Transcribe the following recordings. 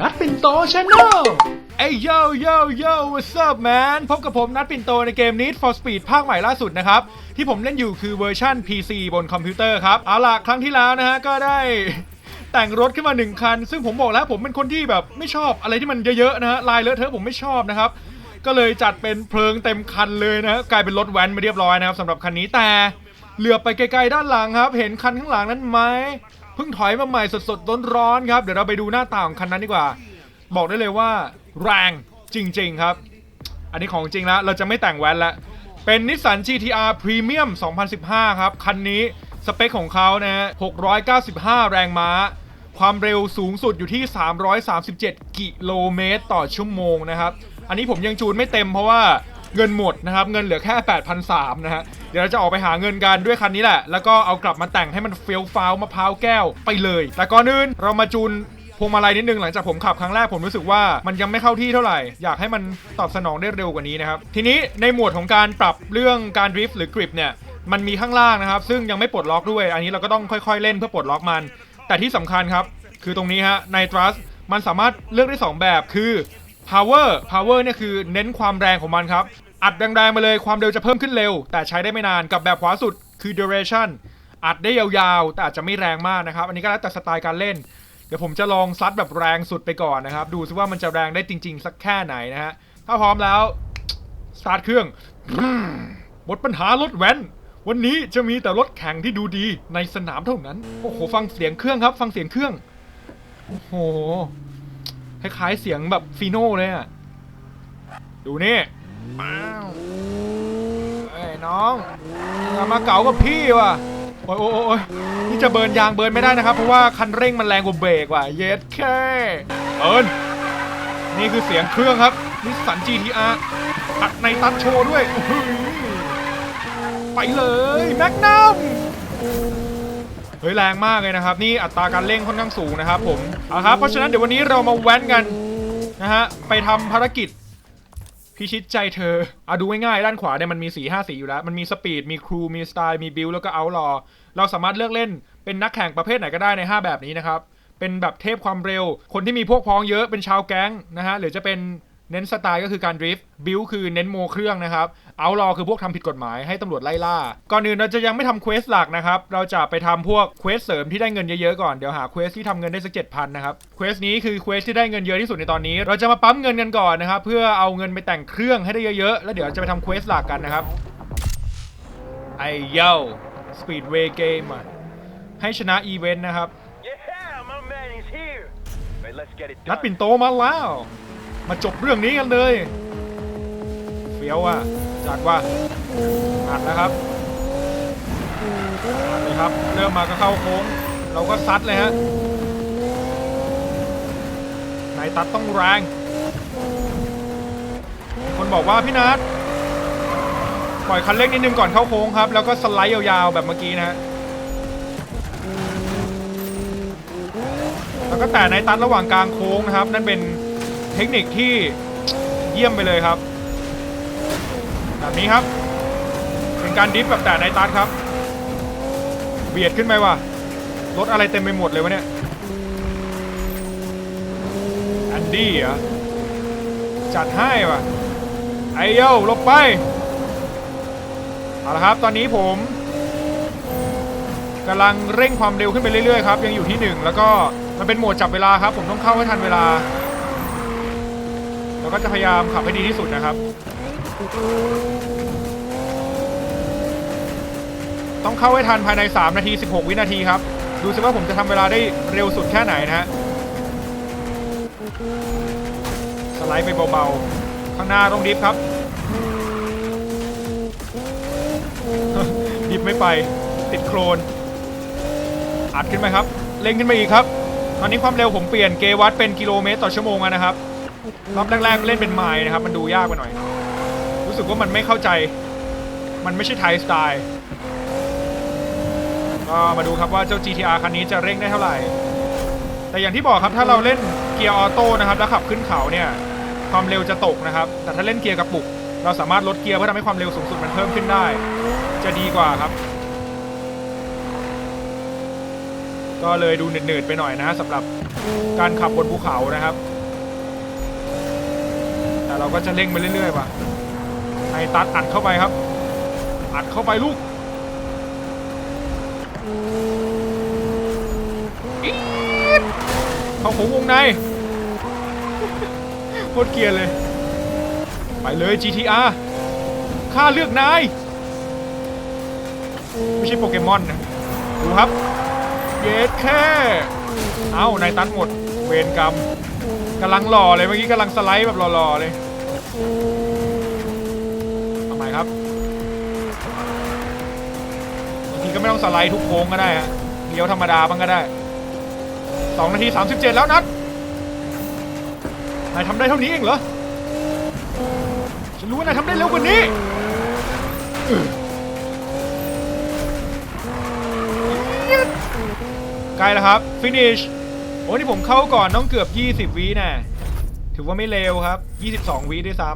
นัดปิ่นโตชาแนลเอ้ยโยโยโย่ what's up man พบกับผมนัดปิ่นโตในเกม Need for Speed ภาคใหม่ล่าสุดนะครับ ที่ผมเล่นอยู่คือเวอร์ชัน PC บนคอมพิวเตอร์ครับ เอาล่ะ ครั้งที่แล้วนะฮะ ก็ได้แต่งรถขึ้นมาหนึ่งคัน ซึ่งผมบอกแล้วผมเป็นคนที่แบบไม่ชอบอะไรที่มันเยอะๆนะฮะลายเลอะเทอะผมไม่ชอบนะครับ ก็เลยจัดเป็นเพลิงเต็มคันเลยนะกลายเป็นรถแว้นมาเรียบร้อยนะครับสำหรับคันนี้แต่เหลือไปไกลๆด้านหลังครับ เห็นคันข้างหลังนั้นไหม เพิ่งถอยมาใหม่สดๆร้อนๆครับ เดี๋ยวเราไปดูหน้าตาของคันนั้นดีกว่า บอกได้เลยว่า แรงจริงๆครับ อันนี้ของจริงแล้วเราจะไม่แต่งแว้นล้วเป็นนิสสัน GTR Premium 2015 ครับ คันนี้สเปคของเขานะฮะ695 แรงม้า ความเร็วสูงสุดอยู่ที่ 337 กิโลเมตรต่อชั่วโมงนะครับ อันนี้ผมยังจูนไม่เต็มเพราะว่า เงินหมดนะครับเงินเหลือแค่8,300นะฮะเดี๋ยวเราจะออกไปหาเงินกันด้วยคันนี้แหละ แล้วก็เอากลับมาแต่งให้มันเฟี้ยวฟ้าวมะพร้าวแก้วไปเลย แต่ก่อนอื่นเรามาจูนพวงมาลัยนิดนึงหลังจากผมขับครั้งแรกผมรู้สึกว่ามันยังไม่เข้าที่เท่าไหร่ อยากให้มันตอบสนองได้เร็วกว่านี้นะครับ ทีนี้ในหมวดของการปรับเรื่องการดริฟต์หรือกริปเนี่ยมันมีข้างล่างนะครับ ซึ่งยังไม่ปลดล็อกด้วย อันนี้เราก็ต้องค่อยๆเล่นเพื่อปลดล็อกมัน แต่ที่สำคัญครับ คือตรงนี้ฮะใน Trust มันสามารถเลือกได้ 2 แบบคือ power power เนี่ยคือเน้นความแรงของมันครับ อัดแรงๆมาเลยความเร็วจะเพิ่มขึ้นเร็ว แต่ใช้ได้ไม่นานกับแบบขวาสุดคือ duration อัดได้ยาวๆ แต่อาจจะไม่แรงมากนะครับ อันนี้ก็แล้วแต่สไตล์การเล่น เดี๋ยวผมจะลองซัดแบบแรงสุดไปก่อนนะครับ ดูซิว่ามันจะแรงได้จริง ๆ สักแค่ไหนนะฮะ ถ้าพร้อมแล้วสตาร์ทเครื่องหมดปัญหารถแว้น วันนี้จะมีแต่รถแข่งที่ดูดีในสนามเท่านั้น โอ้โห ฟังเสียงเครื่องครับ ฟังเสียงเครื่อง โอ้โห คล้ายๆเสียงแบบฟีโน่เลยอะ ดูนี่ป้าวเอ้น้องอย่ามาเก๋ากับพี่ว่ะ โอ้ยโอ้ยโอ้ยนี่จะเบิร์นยางเบิร์นไม่ได้นะครับ เพราะว่าคันเร่งมันแรงกว่าเบรกว่ะ เย็ดแค่เบิร์นนี่คือเสียงเครื่องครับนิสสัน GTR อัดในตัดโชว์ด้วย ไปเลย แม็กนัม ฮ้ยแรงมากเลยนะครับ นี่อัตราการเร่งค่อนข้างสูงนะครับผมเอาครับเพราะฉะนั้นเดี๋ยววันนี้เรามาแว้นกันนะฮะไปทำภารกิจพิชิตใจเธออะดูง่ายๆด้านขวาเนี่ยมันมีสีห้าสีอยู่แล้ว มันมีสปีด มีครู มีสไตล์ มีบิลแล้วก็เอาลอเราสามารถเลือกเล่นเป็นนักแข่งประเภทไหนก็ได้ใน 5 แบบนี้นะครับ เป็นแบบเทพความเร็ว คนที่มีพวกพ้องเยอะ เป็นชาวแก๊งนะฮะ หรือจะเป็น เน้นสไตล์ก็คือการดริฟต์บิลคือเน้นโมเครื่องนะครับเอาท์ลอคือพวกทำผิดกฎหมายให้ตำรวจไล่ล่า ก่อนอื่นเราจะยังไม่ทำเควสหลักนะครับ เราจะไปทำพวกเควสเสริมที่ได้เงินเยอะๆก่อน เดี๋ยวหาเควสที่ทำเงินได้สักเจ็ดพันนะครับ เควสนี้คือเควสที่ได้เงินเยอะที่สุดในตอนนี้ เราจะมาปั๊มเงินกันก่อนนะครับ เพื่อเอาเงินไปแต่งเครื่องให้ได้เยอะๆ แล้วเดี๋ยวจะไปทำเควสหลักกันนะครับ ไอ้เย้าสปีดเวย์เกมอะให้ชนะอีเวนต์นะครับ Yeah, my man is here. Right, let's get it นัด done. ปิ่นโตมาแล้ว มาจบเรื่องนี้กันเลยเฟี้ยวอะจัดว่าอัดนะครับอัดเลยครับ เริ่มมาก็เข้าโค้ง เราก็ซัดเลยฮะนายตัดต้องแรง คนบอกว่าพี่นัทปล่อยคันเร่งนิดนึงก่อนเข้าโค้งครับ แล้วก็สไลด์ยาวๆแบบเมื่อกี้นะฮะแล้วก็แต่ในตัดระหว่างกลางโค้งนะครับ นั่นเป็น เทคนิคที่เยี่ยมไปเลยครับ แบบนี้ครับ เป็นการดิฟแบบแต่ในตัดครับ เบียดขึ้นไปว่ะรถอะไรเต็มไปหมดเลยวะเนี่ยแอนดี้เหรอจัดให้ว่ะไอโย่ลบไปเอาละครับ ตอนนี้ผมกำลังเร่งความเร็วขึ้นไปเรื่อยๆครับ ยังอยู่ที่หนึ่งแล้วก็มันเป็นโหมดจับเวลาครับ ผมต้องเข้าให้ทันเวลา แล้วก็จะพยายามขับให้ดีที่สุดนะครับ ต้องเข้าให้ทันภายใน 3 นาที 16 วินาทีครับ ดูซิว่าผมจะทำเวลาได้เร็วสุดแค่ไหนนะฮะ สไลด์ไปเบาๆ ข้างหน้าต้องดิฟครับ ดิฟไม่ไป ติดโครน อัดขึ้นไปครับ เร่งขึ้นไปอีกครับ ตอนนี้ความเร็วผมเปลี่ยนเกวัตเป็นกิโลเมตรต่อชั่วโมงนะครับ รอบแรกๆเล่นเป็นไมล์นะครับ มันดูยากไปหน่อย รู้สึกว่ามันไม่เข้าใจ มันไม่ใช่ไทยสไตล์ก็มาดูครับว่าเจ้า GTR คันนี้จะเร่งได้เท่าไหร่ แต่อย่างที่บอกครับถ้าเราเล่นเกียร์ออโต้นะครับแล้วขับขึ้นเขาเนี่ยความเร็วจะตกนะครับ แต่ถ้าเล่นเกียร์กระปุก เราสามารถลดเกียร์เพื่อทำให้ความเร็วสูงสุดมันเพิ่มขึ้นได้ จะดีกว่าครับ ก็เลยดูเหนื่อยๆไปหน่อยนะสำหรับการขับบนภูเขานะครับ แต่เราก็จะเร่งไปเรื่อยๆว่ะในตัดอัดเข้าไปครับ อัดเข้าไปลูกอี๊ดเข้าโค้งวงในโคตรเกียนเลย ไปเลย GTR ข้าเลือกนาย ไม่ใช่โปเกมอนนะ ดูครับ เยสแค่ เอ้านายตันหมด เวรกรรมกำลังหล่อเลยเมื่อกี้กำลังสไลด์แบบหล่อๆเลย ทำไมครับบางทีก็ไม่ต้องสไลด์ทุกโค้งก็ได้ฮะเลี้ยวธรรมดาบ้างก็ได้2นาที37แล้วนัดนายทำได้เท่านี้เองเหรอ ฉันรู้ว่านายทำได้เร็วกว่านี้ใกล้แล้วครับ finish โอ้นี่ผมเข้าก่อนต้องเกือบ 20วิน่ะ ถือว่าไม่เร็วครับ 22 วิด้วยซ้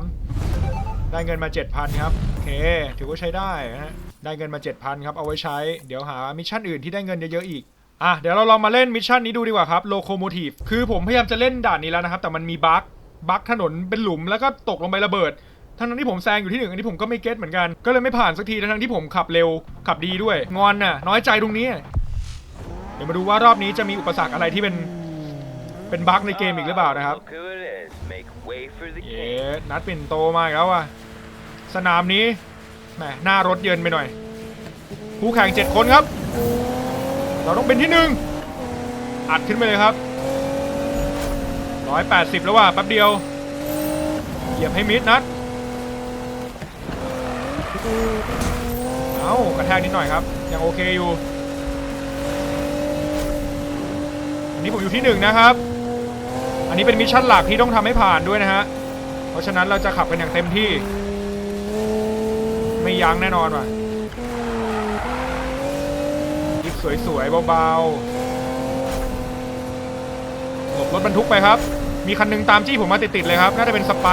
ำได้เงินมา 7,000 ครับ โอเค ถือว่าใช้ได้นะฮะได้เงินมา 7,000 ครับ เอาไว้ใช้ เดี๋ยวหามิชชั่นอื่นที่ได้เงินเยอะๆอีก อะ เดี๋ยวเราลองมาเล่นมิชชั่นนี้ดูดีกว่าครับ locomotive คือผมพยายามจะเล่นด่านนี้แล้วนะครับ แต่มันมีบั๊ก บั๊กถนนเป็นหลุมแล้วก็ตกลงไประเบิด ทั้งนั้นที่ผมแซงอยู่ที่หนึ่งอันนี้ผมก็ไม่เก็ตเหมือนกัน ก็เลยไม่ผ่านสักที ทั้งที่ผมขับเร็ว ขับดีด้วย งอนน่ะ น้อยใจตรงนี้ เดี๋ยวมาดูว่ารอบนี้จะมีอุปสรรคอะไรที่เป็น เป็นบั๊กในเกมอีกหรือเปล่านะครับ เย้ king. นัดปิ่นโตมาอีกแล้วอะ สนามนี้แหมหน้ารถเยินไปหน่อยผู้แข่งเจ็ดคนครับ เราต้องเป็นที่หนึ่งอัดขึ้นไปเลยครับ180แล้วว่ะแป๊บเดียว เหยียบให้มิดนัด เอากระแทกนิดหน่อยครับ ยังโอเคอยู่อันนี้ผมอยู่ที่หนึ่งนะครับอั นี้เป็นมิชชั่นหลักที่ต้องทำให้ผ่านด้วยนะฮะ เพราะฉะนั้นเราจะขับกันอย่างเต็มที่ ไม่ยั้งแน่นอนว่ะยิบสวยๆเบาๆหลบรถบรรทุกไปครับ มีคันหนึงตามจี้ผมมาติดๆเลยครับ น่าจะเป็นสไป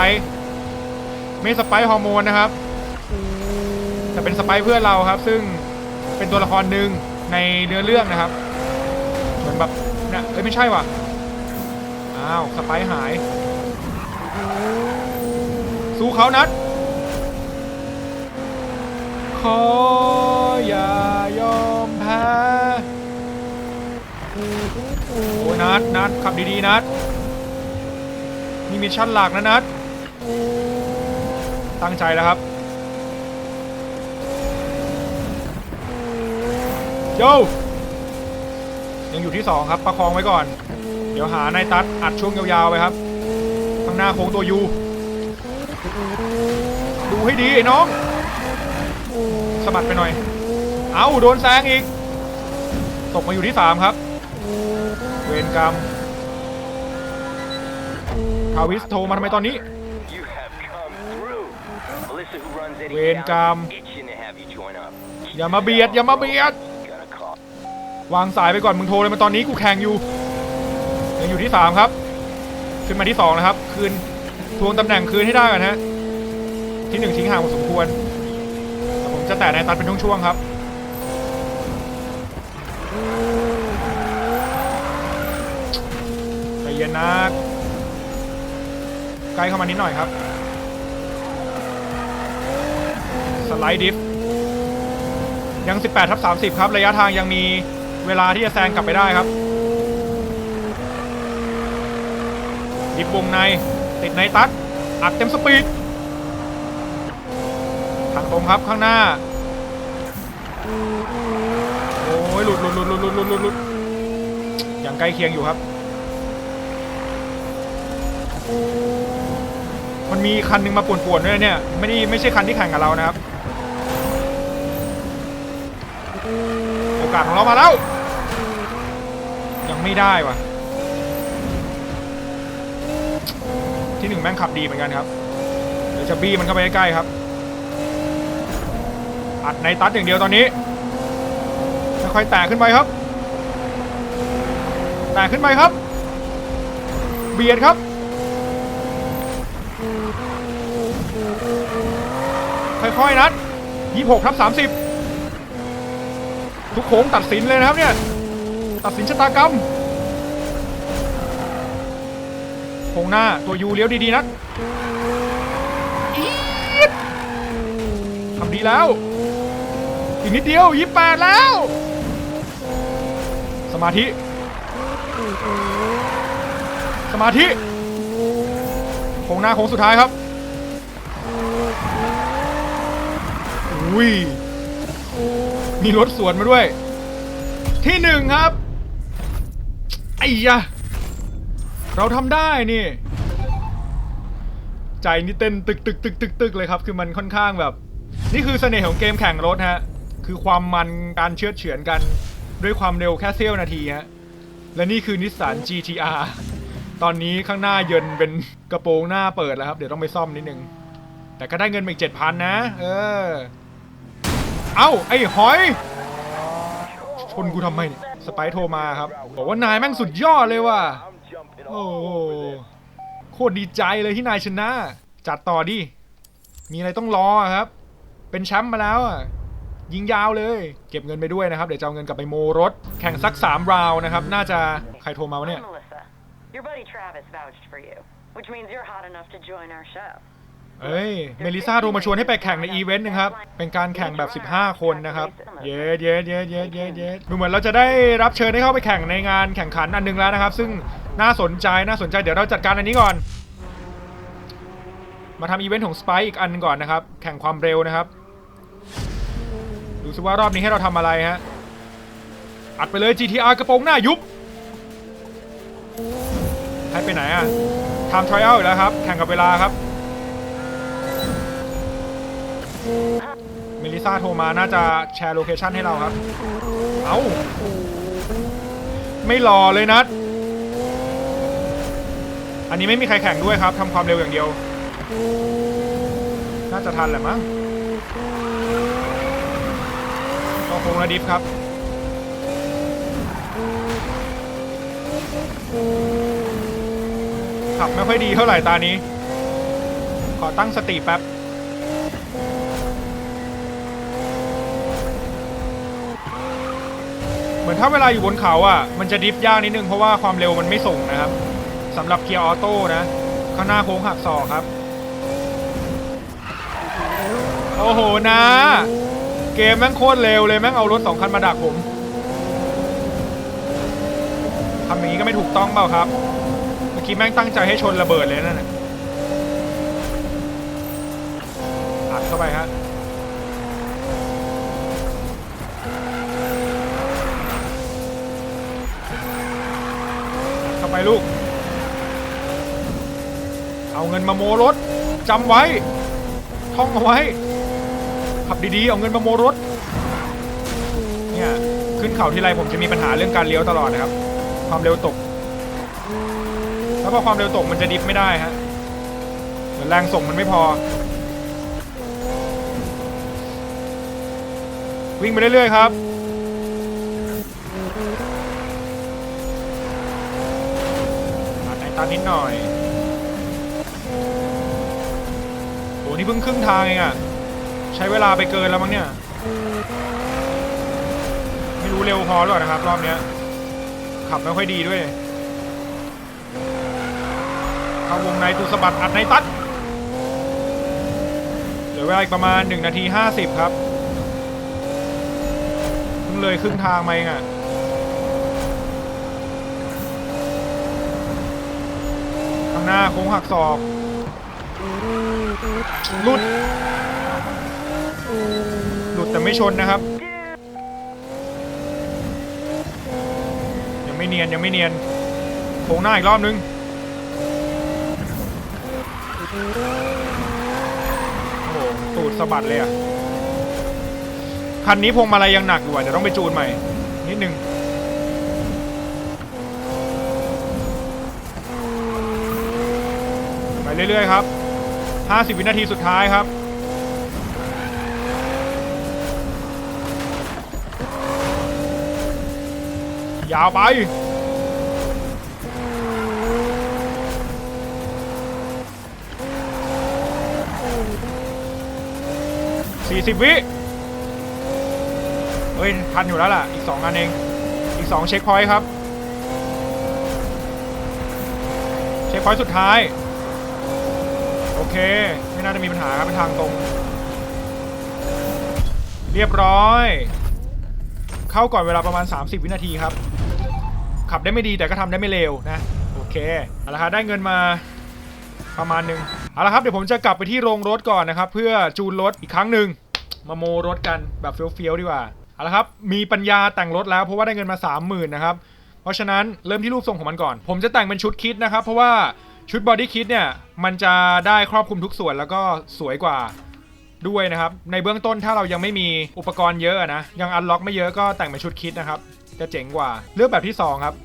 ไม่สไปฮอร์โมนนะครับ แต่เป็นสไปเพื่อนเราครับ ซึ่งเป็นตัวละครหนึ่งในเนื้อเรื่องนะครับ เหมือนแบบเนี่ยเอ้ยไม่ใช่ว่ะ อ้าวสไปร์หาย สู้เขานัด ขออย่ายอมแพ้โอ้นัดนัดขับดีๆนัดนี่มิชชั่นหลักนะนัด ตั้งใจแล้วครับโยยังอยู่ที่2ครับ ประคองไว้ก่อน เดี๋ยวหานายตัดอัดช่วงยาวๆไปครับ ข้างหน้าโค้งตัวยูดูให้ดีไอ้น้องสะบัดไปหน่อย เอาโดนแซงอีก ตกมาอยู่ที่3ครับ เวรกรรมทาวิสโทรมาทำไมตอนนี้ เวรกรรม อย่ามาเบียด อย่ามาเบียด วางสายไปก่อนมึงโทรเลยมาตอนนี้กูแข่งอยู่ ยังอยู่ที่3ครับ ขึ้นมาที่2นะครับ คืนทวงตำแหน่งคืนให้ได้ก่อนฮะ ที่1ทิ้งห่างพอสมควรแต่ผมจะแตะในตัดเป็นช่วงๆครับใจเย็นนะใกล้เข้ามานิดหน่อยครับ สไลด์ดิฟ ยัง 18ทับ30 ครับ ระยะทางยังมีเวลาที่จะแซงกลับไปได้ครับ ดิบวงใน ติดในตัด อัดเต็มสปีด ทางตรงครับข้างหน้า โอ้ยหลุดหลุดหลุดหลุดหลุดหลุดหลุดอย่างใกล้เคียงอยู่ครับ มันมีคันหนึ่งมาป่วนๆด้วยเนี่ย ไม่ได้ไม่ใช่คันที่แข่งกับเรานะครับ โอกาสของเรามาแล้ว ยังไม่ได้ว่ะ ที่หนึ่งแม่งขับดีเหมือนกันครับเดี๋ยวจะบี้มันเข้าไปใกล้ๆครับอัดในตัดอย่างเดียวตอนนี้ค่อยๆแตกขึ้นไปครับแตกขึ้นไปครับ เบียดครับค่อยๆนัด26ทับ30 ทุกโค้งตัดสินเลยนะครับเนี่ย ตัดสินชะตากรรมโคงหน้าตัวยูเลี้ยวดีๆนะทำดีแล้ว อีกนิดเดียวยี่แปดแล้ว สมาธิ สมาธิโค้งหน้าโค้งสุดท้ายครับอุ้ยมีรถสวนมาด้วย ที่หนึ่งครับไอ้ยะ เราทำได้นี่ ใจนี่เต้นตึกตึกตึกตึกตึกเลยครับ คือมันค่อนข้างแบบ นี่คือเสน่ห์ของเกมแข่งรถฮะ คือความมันการเชื้อเฉือนกัน ด้วยความเร็วแค่เสี้ยวนาทีฮะ และนี่คือนิสสัน GTR ตอนนี้ข้างหน้าเยินเป็นกระโปรงหน้าเปิดแล้วครับ เดี๋ยวต้องไปซ่อมนิดนึง แต่ก็ได้เงินมาอีกเจ็ดพันนะ เออ เอ้า ไอ้หอย ชนกูทำไมเนี่ย สไปซ์โทรมาครับ บอกว่านายแม่งสุดยอดเลยว่ะ โอ้ all โห over this. โคตรดีใจเลยที่นายชนะ จัดต่อดิ มีอะไรต้องรออะครับ เป็นแชมป์มาแล้วอะยิงยาวเลย เก็บเงินไปด้วยนะครับ เดี๋ยวจะเอาเงินกลับไปโมรถ แข่งสัก3ราวน์นะครับ น่าจะใครโทรมาวะเนี่ย I'm Melissa. Your buddy Travis vouched for you, which means you're hot enough to join our show. เอ้ย เมลิซ่าโทรมาชวนให้ไปแข่งในอีเวนต์นะครับ เป็นการแข่งแบบ 15 คนนะครับ เย้เย้เย้เย้เย้เย้ดูเหมือนเราจะได้รับเชิญให้เข้าไปแข่งในงานแข่งขันอันหนึงแล้วนะครับ ซึ่งน่าสนใจน่าสนใจเดี๋ยวเราจัดการอันนี้ก่อน มาทำอีเวนต์ของสไปอีกอันก่อนนะครับ แข่งความเร็วนะครับ ดูสิว่ารอบนี้ให้เราทำอะไรฮะ อัดไปเลย GTR กระโปรงหน้ายุบให้ไปไหนอะทำทริอัลอีกแล้วครับ แข่งกับเวลาครับ เมลิซาโทรมาน่าจะแชร์โลเคชันให้เราครับ เอา้า ไม่รอเลยนัดอันนี้ไม่มีใครแข่งด้วยครับทำความเร็วอย่างเดียว น่าจะทันแหละมั้งก็คงระดิฟครับขับไม่ค่อยดีเท่าไหร่ตานี้ ขอตั้งสติแป๊บ เหมือนถ้าเวลาอยู่บนเขาอะ มันจะดริฟต์ยากนิดนึงเพราะว่าความเร็วมันไม่ส่งนะครับสำหรับเกียร์ออโต้นะ ข้างหน้าโค้งหักศอกครับ โอ้โหนะ เกมแม่งโคตรเร็วเลยแม่งเอารถสองคันมาดักผมทำอย่างนี้ก็ไม่ถูกต้องเปล่าครับ เมื่อกี้แม่งตั้งใจให้ชนระเบิดเลยนั่นน่ะอัดเข้าไปฮะ ไปลูก เอาเงินมาโมรถจำไว้ ท่องเอาไว้ ขับดีๆ เอาเงินมาโมรถ เนี่ย ขึ้นเขาทีไรผมจะมีปัญหาเรื่องการเลี้ยวตลอดนะครับ ความเร็วตก แล้วพอความเร็วตกมันจะดิฟไม่ได้ฮะเหมือนแรงส่งมันไม่พอ วิ่งไปเรื่อยๆครับ นิดหน่อยโหนี่เพิ่งครึ่งทางเองอะใช้เวลาไปเกินแล้วมั้งเนี่ย ไม่รู้เร็วพอหรือเปล่านะครับ รอบเนี้ย ขับไม่ค่อยดีด้วยเข้าวงในตูสะบัดอัดในตัดเหลือเวลาอีกประมาณ 1 นาที 50 ครับเพิ่งเลยครึ่งทางมาเองอะข้าง หน้าโค้งหักศอกหลุดหลุดแต่ไม่ชนนะครับ ยังไม่เนียนยังไม่เนียนโค้งหน้าอีกรอบนึงโอ้โหตูดสะบัดเลยอะคันนี้พวงมาลัยยังหนักอยู่อะเดี๋ยวต้องไปจูนใหม่นิดนึง เรื่อยๆครับ 50 วินาทีสุดท้ายครับ ยาวไป 40 วิ เฮ้ย ทันอยู่แล้วล่ะ อีก 2 อันเอง อีกอีกสองเช็คพอยต์ครับ เช็คพอยต์สุดท้าย โอเค ไม่น่าจะมีปัญหาครับเป็นทางตรง เรียบร้อย เข้าก่อนเวลาประมาณ 30 วินาทีครับ ขับได้ไม่ดีแต่ก็ทำได้ไม่เร็วนะ โอเคเอาละครับได้เงินมาประมาณหนึ่งเอาละครับเดี๋ยวผมจะกลับไปที่โรงรถก่อนนะครับ เพื่อจูนรถอีกครั้งหนึ่งมาโมรถกันแบบเฟี้ยวๆดีกว่าเอาละครับมีปัญญาแต่งรถแล้วเพราะว่าได้เงินมา 30,000นะครับเพราะฉะนั้นเริ่มที่รูปทรงของมันก่อน ผมจะแต่งเป็นชุดคิดนะครับ เพราะว่า ชุดบอดี้คิดเนี่ยมันจะได้ครอบคลุมทุกส่วนแล้วก็สวยกว่าด้วยนะครับ ในเบื้องต้นถ้าเรายังไม่มีอุปกรณ์เยอะนะ ยังอันล็อกไม่เยอะก็แต่งเป็นชุดคิดนะครับ จะเจ๋งกว่าเลือกแบบที่ 2 ครับ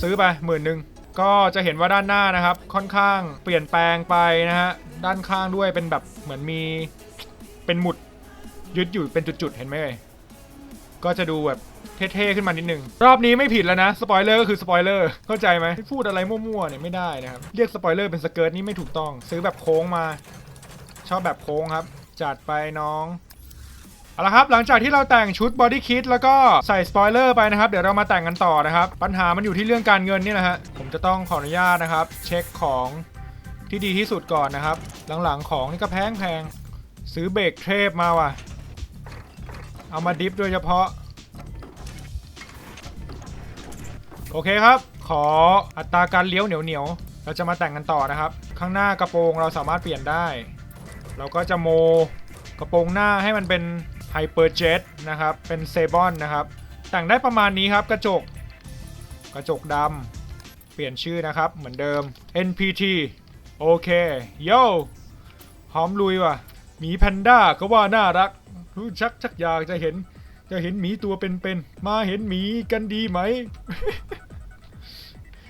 ซื้อไปหมื่นหนึ่งก็จะเห็นว่าด้านหน้านะครับ ค่อนข้างเปลี่ยนแปลงไปนะฮะด้านข้างด้วยเป็นแบบเหมือนมีเป็นหมุดยึดอยู่เป็นจุดๆเห็นไหมเอ่ย ก็จะดูแบบเท่ๆขึ้นมานิดนึง รอบนี้ไม่ผิดแล้วนะ สปอยเลอร์ก็คือสปอยเลอร์เข้าใจไหมพูดอะไรมั่วๆเนี่ยไม่ได้นะครับ เรียกสปอยเลอร์เป็นสเกิร์ตนี่ไม่ถูกต้อง ซื้อแบบโค้งมา ชอบแบบโค้งครับ จัดไปน้องเอาละครับ หลังจากที่เราแต่งชุดบอดี้คิดแล้วก็ใส่สปอยเลอร์ไปนะครับ เดี๋ยวเรามาแต่งกันต่อนะครับ ปัญหามันอยู่ที่เรื่องการเงินนี่แหละฮะผมจะต้องขออนุญาตนะครับ เช็คของที่ดีที่สุดก่อนนะครับ หลังๆของนี่ก็แพงแพงๆซื้อเบรกเทปมาว่ะ เอามาดิฟโดยเฉพาะ โอเคครับ ขออัตราการเลี้ยวเหนียวๆ เราจะมาแต่งกันต่อนะครับ ข้างหน้ากระโปรงเราสามารถเปลี่ยนได้ เราก็จะโมกระโปรงหน้าให้มันเป็นไฮเปอร์เจ็ตนะครับ เป็นเซบอนนะครับ แต่งได้ประมาณนี้ครับ กระจก กระจกดำ เปลี่ยนชื่อนะครับ เหมือนเดิม NPT โอเค โย่พร้อมลุยว่ะหมีแพนด้าก็ว่าน่ารัก ชักชักอยากจะเห็น จะเห็นหมีตัวเป็นๆมาเห็นหมีกันดีไหม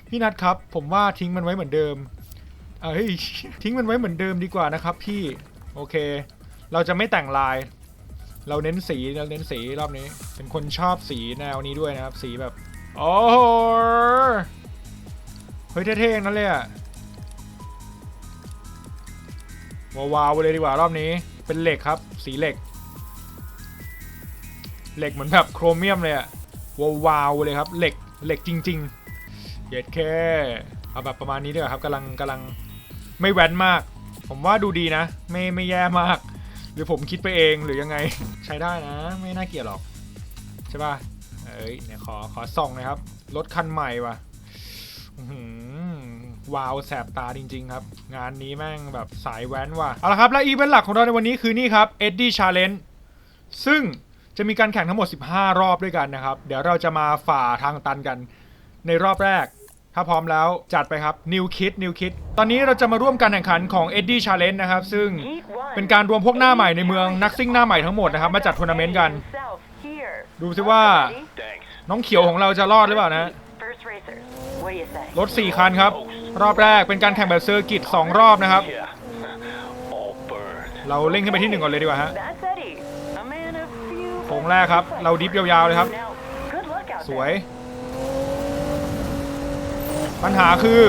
พี่นัทครับ ผมว่าทิ้งมันไว้เหมือนเดิม เอ้ยทิ้งมันไว้เหมือนเดิมดีกว่านะครับ พี่โอเค เราจะไม่แต่งลาย เราเน้นสีเราเน้นสีรอบนี้ เป็นคนชอบสีแนวนี้ด้วยนะครับ สีแบบโอ้โหเฮ้ยเท่ๆนั่นเลยอะวาวๆเลยดีกว่ารอบนี้ เป็นเหล็กครับ สีเหล็ก เหล็กเหมือนแบบโครเมียมเลยอะวาวๆเลยครับ เหล็กเหล็กจริงๆเย็ดแค่เอาแบบประมาณนี้ดีกว่าครับกำลังกำลังไม่แว้นมาก ผมว่าดูดีนะ ไม่ไม่แย่มาก หรือผมคิดไปเองหรือยังไงใช้ได้นะ ไม่น่าเกลียดหรอก ใช่ป่ะเอ้ยเนี่ยขอขอส่องนะครับรถคันใหม่ว่ะว้าวแสบตาจริง ๆ ครับ งานนี้แม่งแบบสายแว้นว่ะเอาละครับ และอีเวนต์หลักของเราในวันนี้คือนี่ครับ Eddie Challenge ซึ่ง จะมีการแข่งทั้งหมด 15 รอบด้วยกันนะครับ เดี๋ยวเราจะมาฝ่าทางตันกัน ในรอบแรก ถ้าพร้อมแล้วจัดไปครับ New Kid New Kid ตอนนี้เราจะมาร่วมการแข่งขันของ Eddie Challenge นะครับ ซึ่งเป็นการรวมพวกหน้าใหม่ในเมืองนักซิ่งหน้าใหม่ทั้งหมดนะครับ มาจัดทัวร์นาเมนต์กัน ดูสิว่าน้องเขียวของเราจะรอดหรือเปล่านะ รถ 4 คันครับ รอบแรกเป็นการแข่งแบบเซอร์กิต2รอบนะครับ เราเร่งขึ้นไปที่ 1 ก่อนเลยดีกว่าฮะ That's Eddie, a man of โค้งแรกครับ เราดิฟยาวๆเลยครับ สวย ปัญหาคือ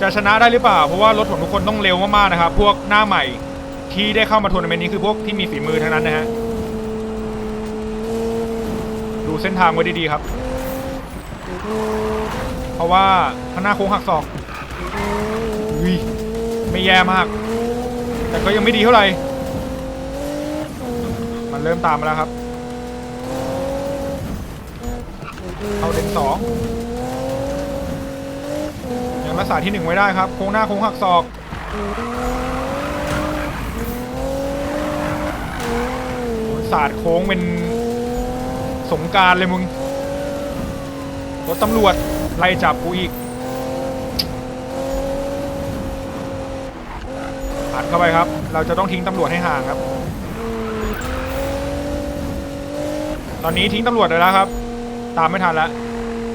จะชนะได้หรือเปล่า เพราะว่ารถของทุกคนต้องเร็วมากๆนะครับ พวกหน้าใหม่ที่ได้เข้ามาทัวร์นาเมนต์นี้คือพวกที่มีฝีมือทั้งนั้นนะฮะ ดูเส้นทางไว้ดีๆครับ เพราะว่าข้างหน้าโค้งหักศอกอุ้ยไม่แย่มาก แต่ก็ยังไม่ดีเท่าไหร่ เริ่มตามมาแล้วครับ เข้าเลนสองยังรักษาที่หนึ่งไว้ได้ครับ โค้งหน้าโค้งหักศอก ศาสตร์โค้งเป็นสงการเลยมึง รถตำรวจ ไล่จับกูอีกอัดเข้าไปครับ เราจะต้องทิ้งตำรวจให้ห่างครับ ตอนนี้ทิ้งตำรวจเลยแล้วครับ ตามไม่ทันแล้ว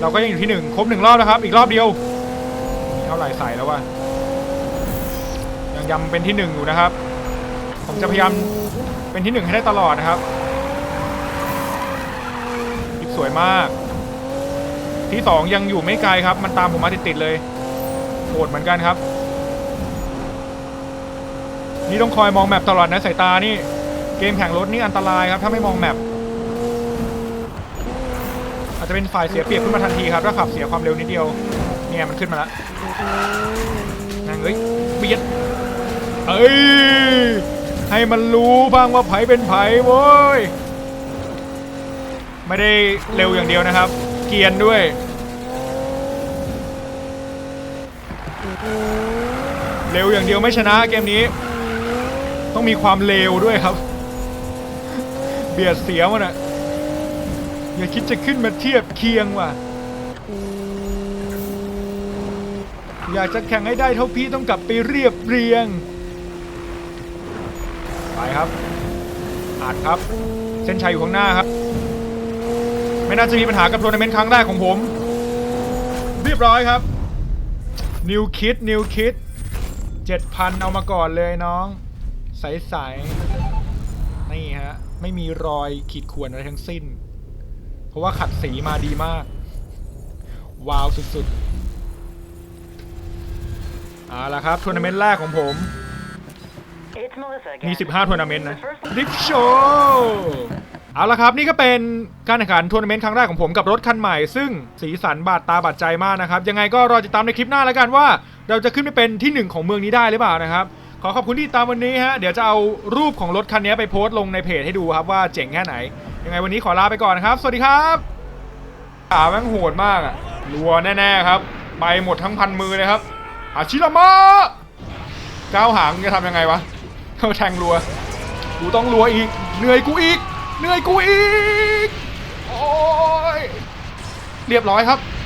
เราก็ยังอยู่ที่หนึ่งครบหนึ่งรอบแล้วครับ อีกรอบเดียวมีเท่าไหร่ใส่แล้ววะยังยำเป็นที่หนึ่งอยู่นะครับ ผมจะพยายามเป็นที่หนึ่งให้ได้ตลอดนะครับคลิปสวยมาก ที่สองยังอยู่ไม่ไกลครับ มันตามผมมาติดๆเลยโหดเหมือนกันครับ นี่ต้องคอยมองแมปตลอดนะสายตานี่ เกมแข่งรถนี่อันตรายครับ ถ้าไม่มองแมป จะเป็นฝ่ายเสียเปรียบขึ้นมาทันทีครับถ้าขับเสียความเร็วนิดเดียว เนี่ยมันขึ้นมาแล้วนั่งเอ้ยเบียดเอ้ยให้มันรู้บ้างว่าไผเป็นไผโว้ยไม่ได้เร็วอย่างเดียวนะครับ เกียนด้วยเร็วอย่างเดียวไม่ชนะเกมนี้ ต้องมีความเร็วด้วยครับ เบียดเสียมันอะ อย่าคิดจะขึ้นมาเทียบเคียงว่ะ อยากจะแข่งให้ได้เท่าพี่ต้องกลับไปเรียบเรียง ไปครับอาดครับ เส้นชัยอยู่ข้างหน้าครับ ไม่น่าจะมีปัญหากับโทัวร์นาเมนต์ครั้งแรกของผม เรียบร้อยครับ นิวคิดนิวคิดเจ็ดพันเอามาก่อนเลยน้อง ใสๆนี่ฮะ ไม่มีรอยขีดข่วนอะไรทั้งสิ้น เพราะว่าขัดสีมาดีมาก ว้าวสุดๆเอาละครับทัวร์นาเมนต์แรกของผม มี 15ทัวร์นาเมนต์นะ The first ดิฟโชว์เอาละครับนี่ก็เป็นการแข่งขันทัวร์นาเมนต์ครั้งแรกของผมกับรถคันใหม่ ซึ่งสีสันบาดตาบาดใจมากนะครับ ยังไงก็รอติดตามในคลิปหน้าแล้วกันว่า เราจะขึ้นไปเป็นที่หนึ่งของเมืองนี้ได้หรือเปล่านะครับ ขอขอบคุณที่ตามวันนี้ฮะ เดี๋ยวจะเอารูปของรถคันนี้ไปโพสต์ลงในเพจให้ดูครับว่าเจ๋งแค่ไหน ยังไงวันนี้ขอลาไปก่อนนะครับ สวัสดีครับขาแม่งโหดมากอะรัวแน่ๆครับ ไปหมดทั้งพันมือเลยครับอาชิรามะก้าวหางจะทำยังไงวะเขาแทงรัว กูต้องรัวอีก เหนื่อยกูอีก เหนื่อยกูอีก โอ้ย เรียบร้อยครับ